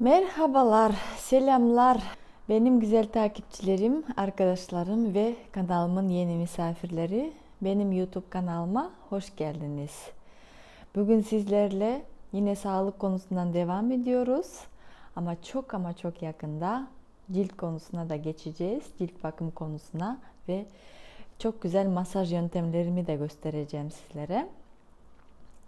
Merhabalar, selamlar. Benim güzel takipçilerim, arkadaşlarım ve kanalımın yeni misafirleri. Benim YouTube kanalıma hoş geldiniz. Bugün sizlerle yine sağlık konusundan devam ediyoruz. Ama çok ama çok yakında cilt konusuna da geçeceğiz. Cilt bakım konusuna ve çok güzel masaj yöntemlerimi de göstereceğim sizlere.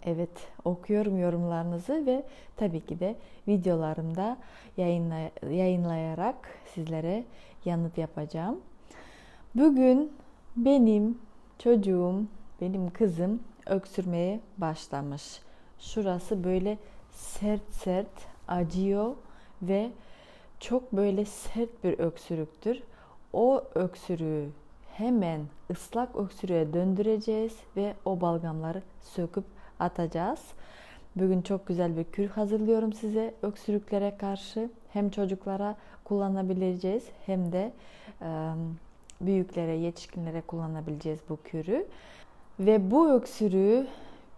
Evet, okuyorum yorumlarınızı ve tabii ki de videolarımda yayınlay yayınlayarak sizlere yanıt yapacağım. Bugün benim çocuğum, benim kızım öksürmeye başlamış. Şurası böyle sert sert acıyor ve çok böyle sert bir öksürüktür. O öksürüğü hemen ıslak öksürüğe döndüreceğiz ve o balgamları söküp atacağız. Bugün çok güzel bir kür hazırlıyorum size öksürüklere karşı. Hem çocuklara kullanabileceğiz hem de büyüklere, yetişkinlere kullanabileceğiz bu kürü. Ve bu öksürüğü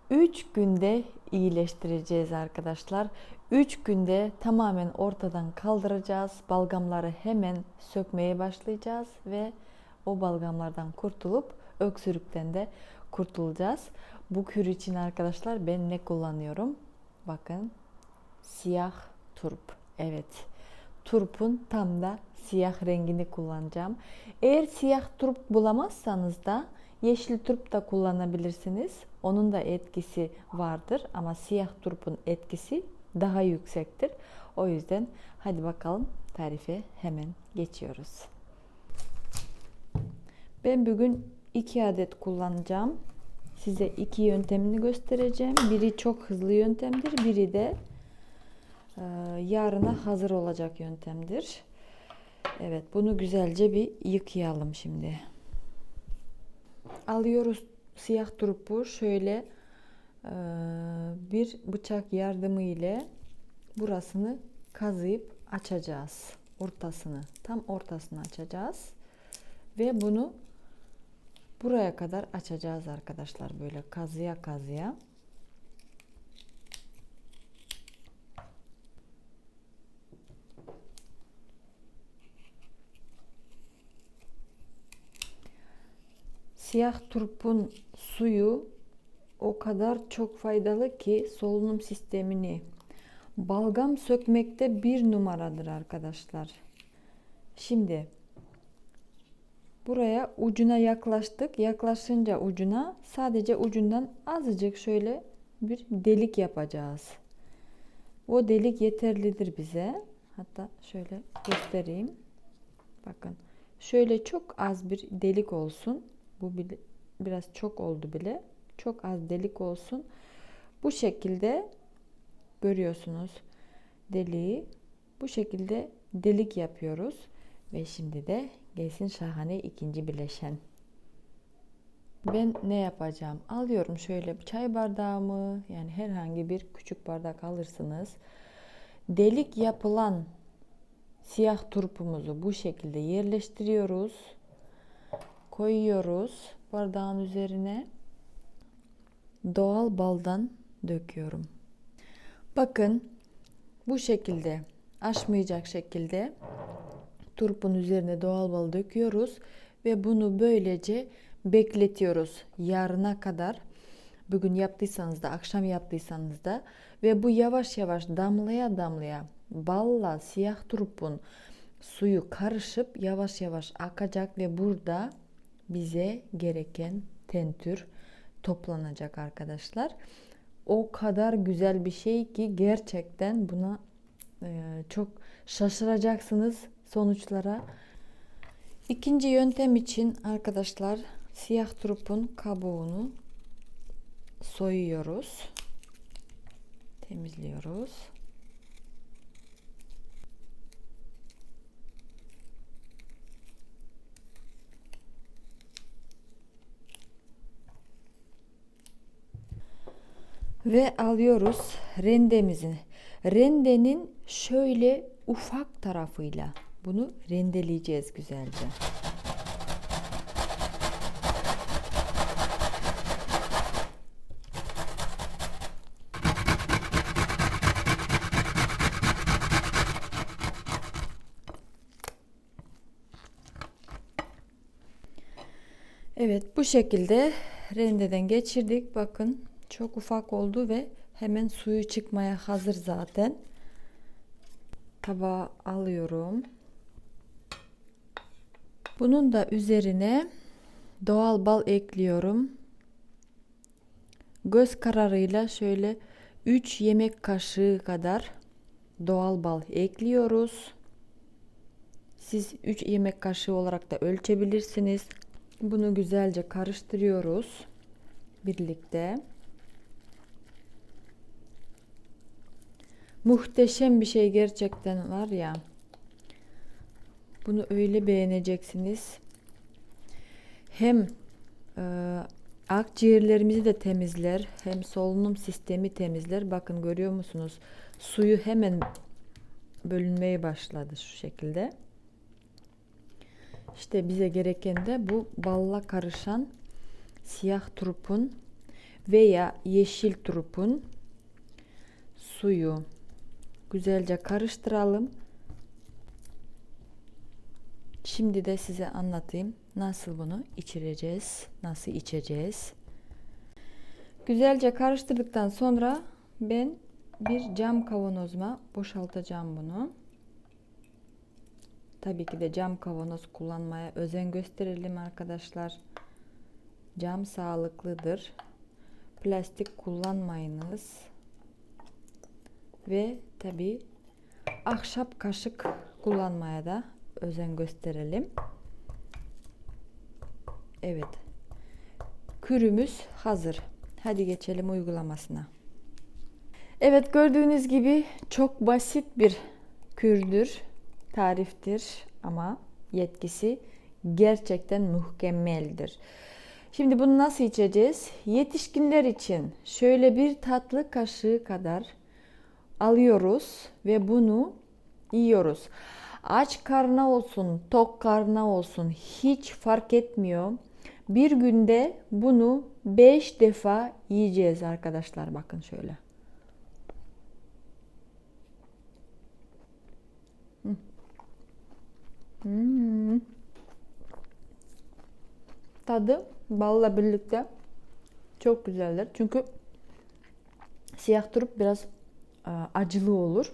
3 günde iyileştireceğiz arkadaşlar. 3 günde tamamen ortadan kaldıracağız. Balgamları hemen sökmeye başlayacağız ve o balgamlardan kurtulup öksürükten de kurtulacağız. Bu kür için arkadaşlar ben ne kullanıyorum? Bakın siyah turp. Evet. Turpun tam da siyah rengini kullanacağım. Eğer siyah turp bulamazsanız da yeşil turp da kullanabilirsiniz. Onun da etkisi vardır ama siyah turpun etkisi daha yüksektir. O yüzden hadi bakalım tarife hemen geçiyoruz. Ben bugün iki adet kullanacağım. Size iki yöntemini göstereceğim. Biri çok hızlı yöntemdir. Biri de e, yarına hazır olacak yöntemdir. Evet bunu güzelce bir yıkayalım şimdi. Alıyoruz siyah turpu şöyle e, bir bıçak yardımı ile burasını kazıyıp açacağız. Ortasını tam ortasını açacağız. Ve bunu buraya kadar açacağız arkadaşlar böyle kazıya kazıya. Siyah turpun suyu o kadar çok faydalı ki solunum sistemini balgam sökmekte bir numaradır arkadaşlar. Şimdi Buraya ucuna yaklaştık. Yaklaşınca ucuna sadece ucundan azıcık şöyle bir delik yapacağız. O delik yeterlidir bize. Hatta şöyle göstereyim. Bakın. Şöyle çok az bir delik olsun. Bu biraz çok oldu bile. Çok az delik olsun. Bu şekilde görüyorsunuz deliği. Bu şekilde delik yapıyoruz. Ve şimdi de gelsin şahane ikinci bileşen. Ben ne yapacağım? Alıyorum şöyle bir çay bardağımı yani herhangi bir küçük bardak alırsınız. Delik yapılan siyah turpumuzu bu şekilde yerleştiriyoruz. Koyuyoruz bardağın üzerine. Doğal baldan döküyorum. Bakın bu şekilde aşmayacak şekilde turpun üzerine doğal bal döküyoruz ve bunu böylece bekletiyoruz yarına kadar. Bugün yaptıysanız da akşam yaptıysanız da ve bu yavaş yavaş damlaya damlaya balla siyah turpun suyu karışıp yavaş yavaş akacak ve burada bize gereken tentür toplanacak arkadaşlar. O kadar güzel bir şey ki gerçekten buna çok şaşıracaksınız sonuçlara. İkinci yöntem için arkadaşlar siyah turpun kabuğunu soyuyoruz. Temizliyoruz. Ve alıyoruz rendemizi. Rendenin şöyle ufak tarafıyla bunu rendeleyeceğiz güzelce. Evet bu şekilde rendeden geçirdik. Bakın çok ufak oldu ve hemen suyu çıkmaya hazır zaten. Tabağa alıyorum. Bunun da üzerine doğal bal ekliyorum. Göz kararıyla şöyle 3 yemek kaşığı kadar doğal bal ekliyoruz. Siz 3 yemek kaşığı olarak da ölçebilirsiniz. Bunu güzelce karıştırıyoruz birlikte. Muhteşem bir şey gerçekten var ya. Bunu öyle beğeneceksiniz. Hem e, akciğerlerimizi de temizler, hem solunum sistemi temizler. Bakın görüyor musunuz? Suyu hemen bölünmeye başladı şu şekilde. İşte bize gereken de bu balla karışan siyah turpun veya yeşil turpun suyu güzelce karıştıralım. Şimdi de size anlatayım nasıl bunu içireceğiz, nasıl içeceğiz. Güzelce karıştırdıktan sonra ben bir cam kavanozuma boşaltacağım bunu. Tabii ki de cam kavanoz kullanmaya özen gösterelim arkadaşlar. Cam sağlıklıdır. Plastik kullanmayınız. Ve tabii ahşap kaşık kullanmaya da özen gösterelim. Evet. Kürümüz hazır. Hadi geçelim uygulamasına. Evet gördüğünüz gibi çok basit bir kürdür, tariftir ama yetkisi gerçekten mükemmeldir. Şimdi bunu nasıl içeceğiz? Yetişkinler için şöyle bir tatlı kaşığı kadar alıyoruz ve bunu yiyoruz. Aç karna olsun, tok karna olsun hiç fark etmiyor. Bir günde bunu 5 defa yiyeceğiz arkadaşlar. Bakın şöyle. Hmm. Tadı balla birlikte çok güzeldir. Çünkü siyah turp biraz e, acılı olur.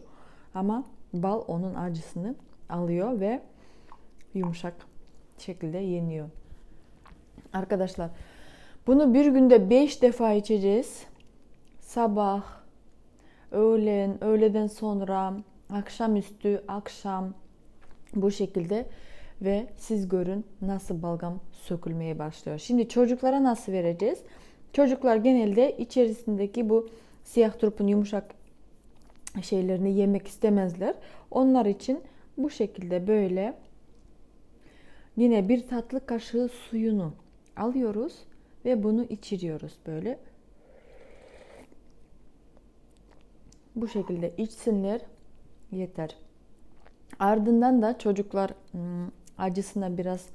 Ama bal onun acısını alıyor ve yumuşak şekilde yeniyor. Arkadaşlar bunu bir günde 5 defa içeceğiz. Sabah, öğlen, öğleden sonra, akşamüstü, akşam bu şekilde ve siz görün nasıl balgam sökülmeye başlıyor. Şimdi çocuklara nasıl vereceğiz? Çocuklar genelde içerisindeki bu siyah turpun yumuşak şeylerini yemek istemezler. Onlar için bu şekilde böyle yine bir tatlı kaşığı suyunu alıyoruz ve bunu içiriyoruz böyle. Bu şekilde içsinler yeter. Ardından da çocuklar hmm, acısına biraz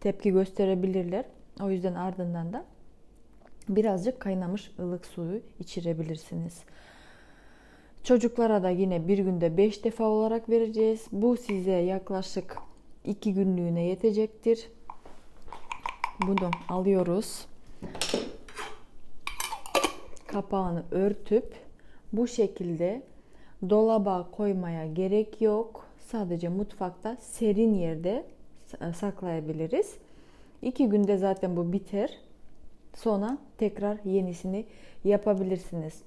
tepki gösterebilirler. O yüzden ardından da birazcık kaynamış ılık suyu içirebilirsiniz. Çocuklara da yine bir günde 5 defa olarak vereceğiz. Bu size yaklaşık 2 günlüğüne yetecektir. Bunu alıyoruz. Kapağını örtüp bu şekilde dolaba koymaya gerek yok. Sadece mutfakta serin yerde saklayabiliriz. İki günde zaten bu biter. Sonra tekrar yenisini yapabilirsiniz.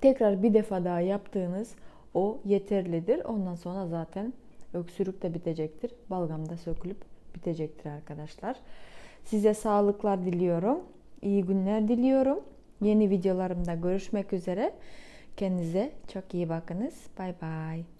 Tekrar bir defa daha yaptığınız o yeterlidir. Ondan sonra zaten öksürük de bitecektir. Balgam da sökülüp bitecektir arkadaşlar. Size sağlıklar diliyorum. İyi günler diliyorum. Yeni videolarımda görüşmek üzere. Kendinize çok iyi bakınız. Bay bay.